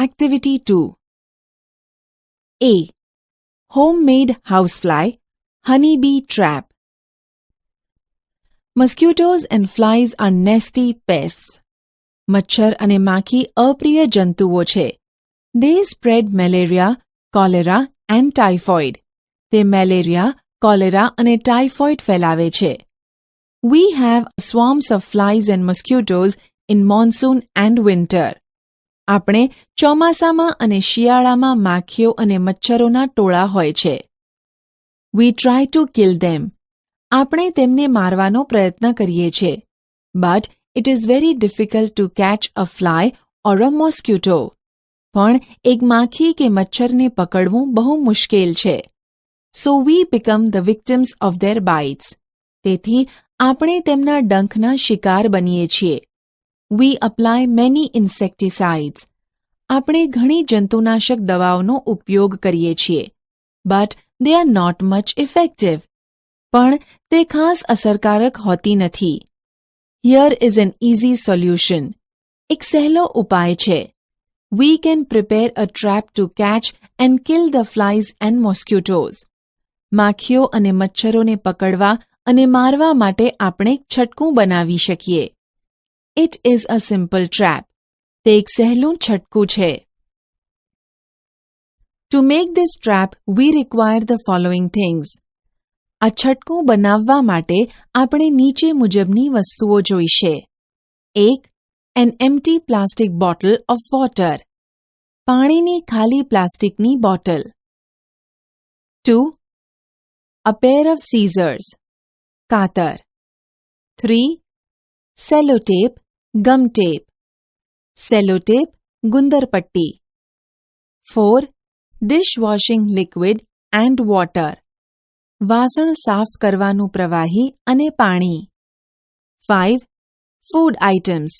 Activity 2 A. Homemade housefly, honeybee trap. Mosquitoes and flies are nasty pests. Machar ane maki apriya jantu voche. They spread malaria, cholera, and typhoid. They malaria, cholera, ane typhoid We have swarms of flies and mosquitoes in monsoon and winter. આપણે ચોમાસામાં અને શિયાળામાં માખીઓ અને મચ્છરોના ટોળા હોય છે we try to kill them આપણે તેમને મારવાનો પ્રયત્ન કરીએ છીએ but it is very difficult to catch a fly or a mosquito પણ એક માખી કે મચ્છરને પકડવું બહુ મુશ્કેલ છે so we become the victims of their bites તેથી આપણે તેમના ડંખના શિકાર બનીએ છીએ વી અપ્લાય મેની ઇન્સેક્ટિસાઇડ્સ આપણે ઘણી જંતુનાશક દવાઓનો ઉપયોગ કરીએ છીએ but they are not much effective પણ તે ખાસ અસરકારક હોતી નથી here is an easy solution એક સહેલો ઉપાય છે we can prepare a trap to catch and kill the flies and mosquitoes માખીઓ અને મચ્છરોને પકડવા અને મારવા માટે આપણે છટકું બનાવી શકીએ It is a simple trap. તે એક સહેલું છટકું છે To make this trap, we require the following things. આ છટકું બનાવવા માટે આપણે નીચે મુજબની વસ્તુઓ જોઈશે એક an empty plastic bottle of water પાણીની ખાલી પ્લાસ્ટિકની bottle two a pair of scissors કાતર three sellotape gum tape, sellotape, gundarpatti. 4. Dishwashing liquid and water. વાસણ saaf કરવાનું pravahi ane પાણી. 5. Food items.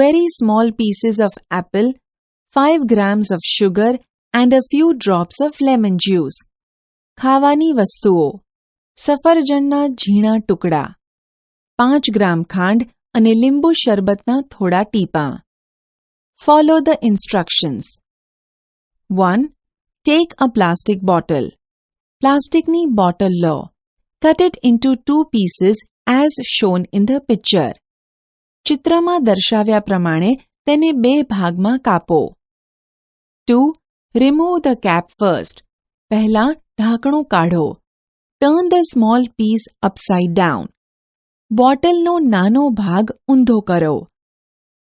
Very small pieces of apple, 5 grams of sugar and a few drops of lemon juice. ખાવાની વસ્તુઓ safarjanna jhina tukda, પાંચ gram khand. અને લીંબુ શરબતના થોડા ટીપાં follow the instructions one take a plastic bottle પ્લાસ્ટિકની બોટલ લો cut it into two pieces as shown in the picture ચિત્રમાં દર્શાવ્યા પ્રમાણે તેને બે ભાગમાં કાપો two remove the cap first પહેલાં ઢાંકણું કાઢો turn the small piece upside down બોટલનો નાનો ભાગ ઊંધો કરો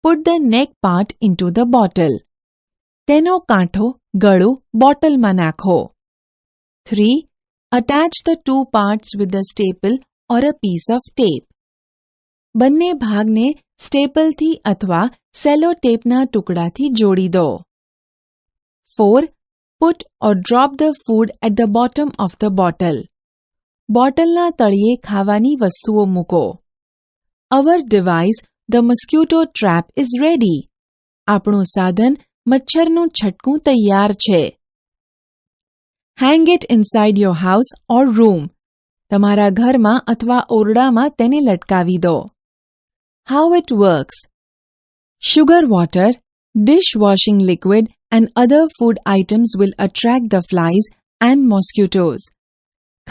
put the neck part into the bottle તેનો કાંઠો ગળું બોટલમાં નાખો three attach the two parts with the staple or a piece of tape બંને ભાગને સ્ટેપલથી અથવા સેલો ટેપના ટુકડાથી જોડી દો four put or drop the food at the bottom of the bottle બોટલના તળિયે ખાવાની વસ્તુઓ મૂકો our device the mosquito trap is ready આપણું સાધન મચ્છરનું છટકું તૈયાર છે hang it inside your house or room તમારા ઘરમાં અથવા ઓરડામાં તેને લટકાવી દો how it works sugar water dish washing liquid and other food items will attract the flies and mosquitoes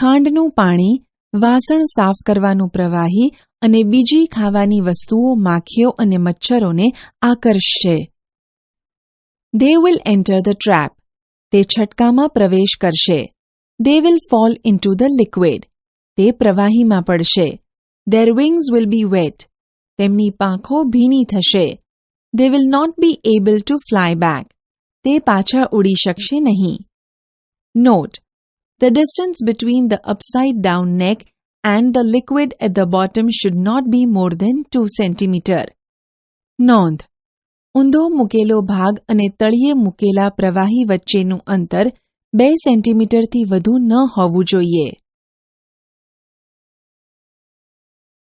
ખાંડનું પાણી વાસણ સાફ કરવાનું પ્રવાહી અને બીજી ખાવાની વસ્તુઓ માખીઓ અને મચ્છરોને આકર્ષશે they will enter the trap તે છટકામાં પ્રવેશ કરશે they will fall into the liquid તે પ્રવાહીમાં પડશે their wings will be wet તેમની પાંખો ભીની થશે they will not be able to fly back તે પાછા ઉડી શકશે નહીં note The distance between the upside down neck and the liquid at the bottom should not be more than 2 cm. નોંધ ઊંધો મૂકેલો ભાગ અને તળિયે મૂકેલા પ્રવાહી વચ્ચેનું અંતર બે સેન્ટીમીટરથી વધુ ન હોવું જોઈએ